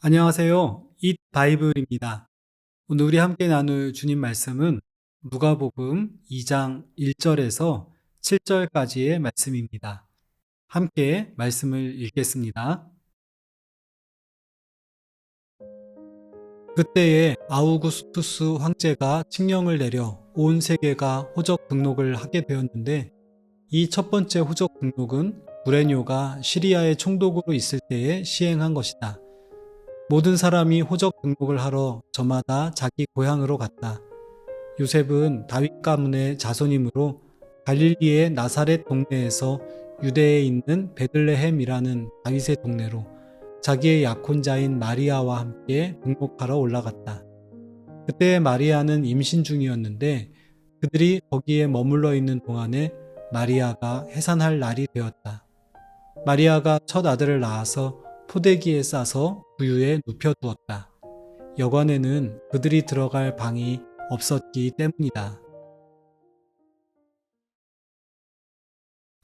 안녕하세요. 잇 바이블입니다. 오늘 우리 함께 나눌 주님 말씀은 누가복음 2장 1절에서 7절까지의 말씀입니다. 함께 말씀을 읽겠습니다. 그때에 아우구스투스 황제가 칙령을 내려 온 세계가 호적 등록을 하게 되었는데 이 첫 번째 호적 등록은 구레뇨가 시리아의 총독으로 있을 때에 시행한 것이다. 모든 사람이 호적 등록을 하러 저마다 자기 고향으로 갔다. 요셉은 다윗 가문의 자손이므로 갈릴리의 나사렛 동네에서 유대에 있는 베들레헴이라는 다윗의 동네로 자기의 약혼자인 마리아와 함께 등록하러 올라갔다. 그때 마리아는 임신 중이었는데 그들이 거기에 머물러 있는 동안에 마리아가 해산할 날이 되었다. 마리아가 첫 아들을 낳아서 포대기에 싸서 구유에 눕혀두었다. 여관에는 그들이 들어갈 방이 없었기 때문이다.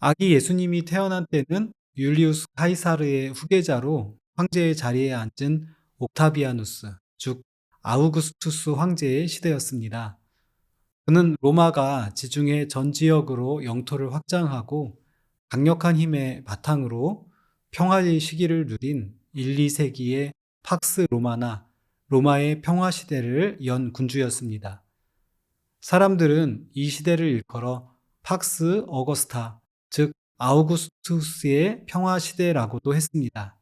아기 예수님이 태어난 때는 율리우스 카이사르의 후계자로 황제의 자리에 앉은 옥타비아누스, 즉 아우구스투스 황제의 시대였습니다. 그는 로마가 지중해 전 지역으로 영토를 확장하고 강력한 힘의 바탕으로 평화의 시기를 누린 1, 2세기의 팍스 로마나 로마의 평화 시대를 연 군주였습니다. 사람들은 이 시대를 일컬어 팍스 어거스타, 즉 아우구스투스의 평화 시대라고도 했습니다.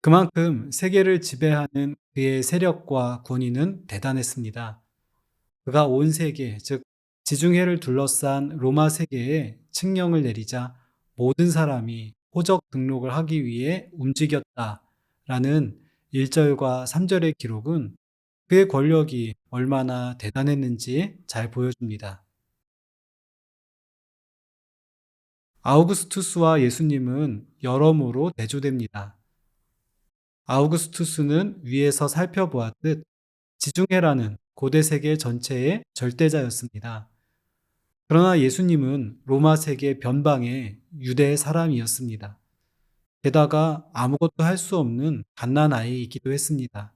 그만큼 세계를 지배하는 그의 세력과 권위는 대단했습니다. 그가 온 세계, 즉 지중해를 둘러싼 로마 세계에 칙령을 내리자 모든 사람이 호적 등록을 하기 위해 움직였다라는 1절과 3절의 기록은 그의 권력이 얼마나 대단했는지 잘 보여줍니다. 아우구스투스와 예수님은 여러모로 대조됩니다. 아우구스투스는 위에서 살펴보았듯 지중해라는 고대 세계 전체의 절대자였습니다. 그러나 예수님은 로마 세계 변방의 유대 사람이었습니다. 게다가 아무것도 할 수 없는 갓난 아이이기도 했습니다.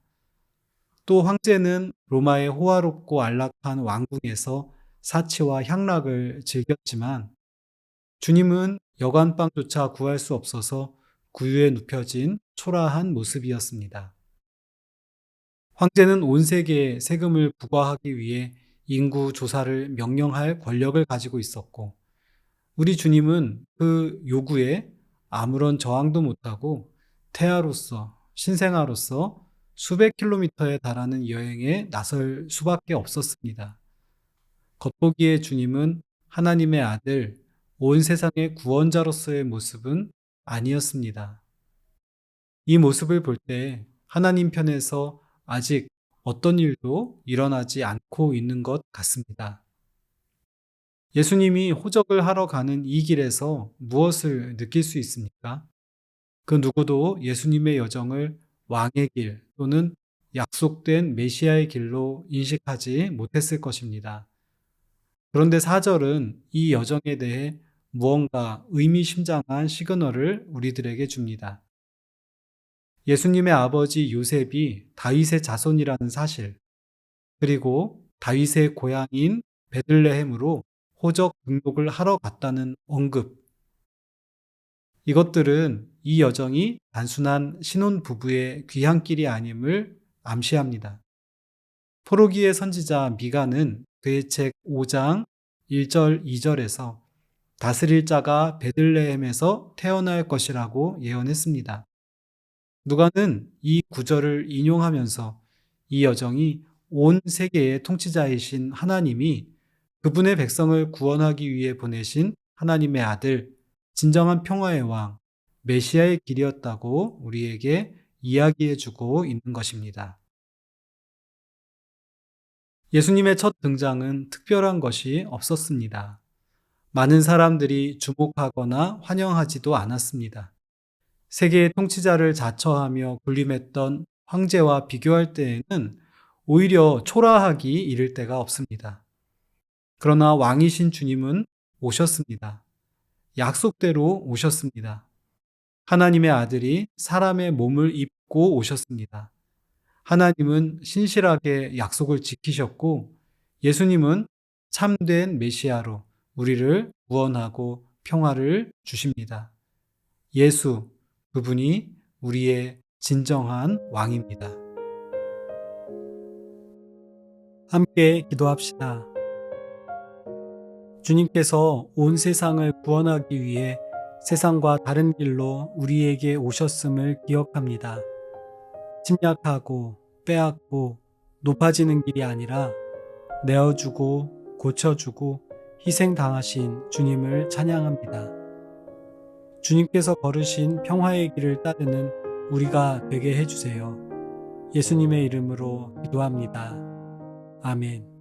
또 황제는 로마의 호화롭고 안락한 왕궁에서 사치와 향락을 즐겼지만 주님은 여관방조차 구할 수 없어서 구유에 눕혀진 초라한 모습이었습니다. 황제는 온 세계에 세금을 부과하기 위해 인구 조사를 명령할 권력을 가지고 있었고, 우리 주님은 그 요구에 아무런 저항도 못하고 태아로서, 신생아로서 수백 킬로미터에 달하는 여행에 나설 수밖에 없었습니다. 겉보기에 주님은 하나님의 아들, 온 세상의 구원자로서의 모습은 아니었습니다. 이 모습을 볼 때 하나님 편에서 아직 어떤 일도 일어나지 않고 있는 것 같습니다. 예수님이 호적을 하러 가는 이 길에서 무엇을 느낄 수 있습니까? 그 누구도 예수님의 여정을 왕의 길 또는 약속된 메시아의 길로 인식하지 못했을 것입니다. 그런데 사절은 이 여정에 대해 무언가 의미심장한 시그널을 우리들에게 줍니다. 예수님의 아버지 요셉이 다윗의 자손이라는 사실, 그리고 다윗의 고향인 베들레헴으로 호적 등록을 하러 갔다는 언급. 이것들은 이 여정이 단순한 신혼 부부의 귀향길이 아님을 암시합니다. 포로기의 선지자 미가는 그의 책 5장 1절 2절에서 다스릴 자가 베들레헴에서 태어날 것이라고 예언했습니다. 누가는 이 구절을 인용하면서 이 여정이 온 세계의 통치자이신 하나님이 그분의 백성을 구원하기 위해 보내신 하나님의 아들, 진정한 평화의 왕, 메시아의 길이었다고 우리에게 이야기해 주고 있는 것입니다. 예수님의 첫 등장은 특별한 것이 없었습니다. 많은 사람들이 주목하거나 환영하지도 않았습니다. 세계의 통치자를 자처하며 군림했던 황제와 비교할 때에는 오히려 초라하기 이를 때가 없습니다. 그러나 왕이신 주님은 오셨습니다. 약속대로 오셨습니다. 하나님의 아들이 사람의 몸을 입고 오셨습니다. 하나님은 신실하게 약속을 지키셨고 예수님은 참된 메시아로 우리를 구원하고 평화를 주십니다. 예수, 그분이 우리의 진정한 왕입니다. 함께 기도합시다. 주님께서 온 세상을 구원하기 위해 세상과 다른 길로 우리에게 오셨음을 기억합니다. 침략하고 빼앗고 높아지는 길이 아니라 내어주고 고쳐주고 희생당하신 주님을 찬양합니다. 주님께서 걸으신 평화의 길을 따르는 우리가 되게 해주세요. 예수님의 이름으로 기도합니다. 아멘.